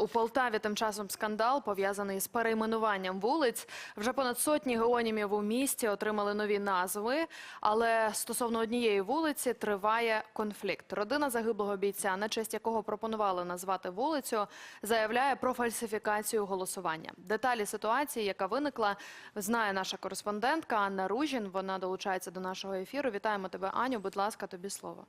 У Полтаві тим часом скандал пов'язаний з перейменуванням вулиць. Вже понад сотні геонімів у місті отримали нові назви. Але стосовно однієї вулиці триває конфлікт. Родина загиблого бійця, на честь якого пропонували назвати вулицю, заявляє про фальсифікацію голосування. Деталі ситуації, яка виникла, знає наша кореспондентка Анна Ружін. Вона долучається до нашого ефіру. Вітаємо тебе, Аню. Будь ласка, тобі слово.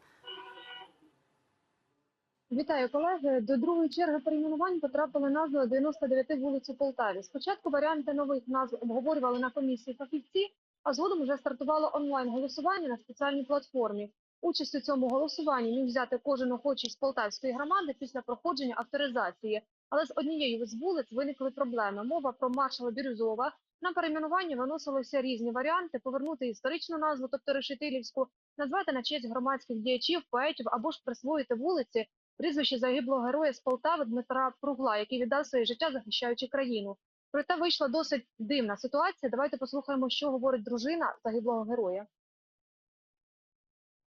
Вітаю, колеги. До другої черги перейменувань потрапили назви 99 вулиць у Полтаві. Спочатку варіанти нових назв обговорювали на комісії фахівці, а згодом вже стартувало онлайн голосування на спеціальній платформі. Участь у цьому голосуванні міг взяти кожен охочий з полтавської громади після проходження авторизації. Але з однією з вулиць виникли проблеми. Мова про маршала Бірюзова. На перейменування виносилися різні варіанти: повернути історичну назву, тобто Решетилівську, назвати на честь громадських діячів, поетів або ж присвоїти вулиці прізвище загиблого героя з Полтави Дмитра Пругла, який віддав своє життя, захищаючи країну. Проте вийшла досить дивна ситуація. Давайте послухаємо, що говорить дружина загиблого героя.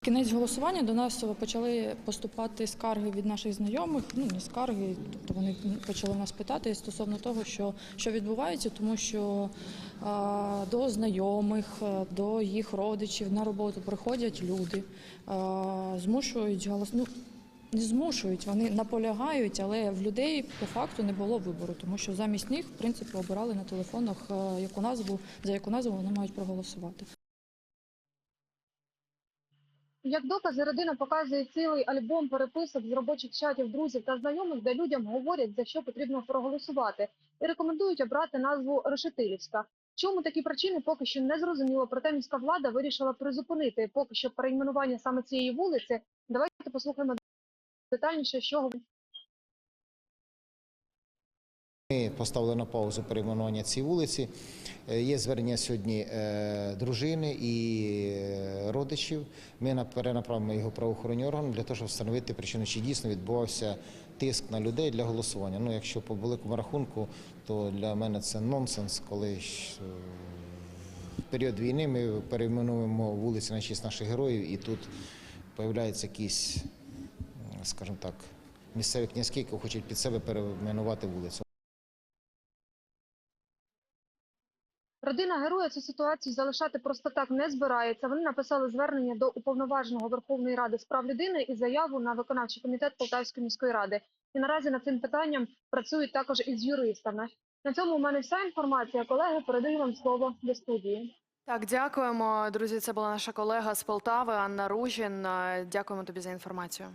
Кінець голосування до нас почали поступати скарги від наших знайомих. Ну не скарги, тобто вони почали нас питати стосовно того, що, що відбувається, тому що а, до знайомих, до їх родичів на роботу приходять люди, а, змушують голос. Ну, змушують, вони наполягають, але в людей по факту не було вибору, тому що замість них, в принципі, обирали на телефонах, яку назву за яку назву вони мають проголосувати. Як докази, родина показує цілий альбом переписок з робочих чатів друзів та знайомих, де людям говорять, за що потрібно проголосувати, і рекомендують обрати назву Решетилівська. Чому такі причини поки що не зрозуміло, проте міська влада вирішила призупинити поки що перейменування саме цієї вулиці. Давайте послухаємо детальніше, що Ми поставили на паузу перейменування цієї вулиці. Е, Є звернення сьогодні е, дружини і е, родичів. Ми перенаправимо його правоохоронні органи для того, щоб встановити причину, чи дійсно відбувався тиск на людей для голосування. Ну, якщо по великому рахунку, то для мене це нонсенс, коли в період війни ми перейменуємо вулиці на честь наших героїв, і тут з'являються якісь, скажімо так, місцеві князьки, які хочуть під себе перейменувати вулицю. Родина героя цю ситуацію залишати просто так не збирається. Вони написали звернення до уповноваженого Верховної Ради з прав людини і заяву на виконавчий комітет Полтавської міської ради. І наразі над цим питанням працюють також із юристами. На цьому у мене вся інформація. Колеги, передаю вам слово до студії. Так, дякуємо, друзі. Це була наша колега з Полтави Анна Ружін. Дякуємо тобі за інформацію.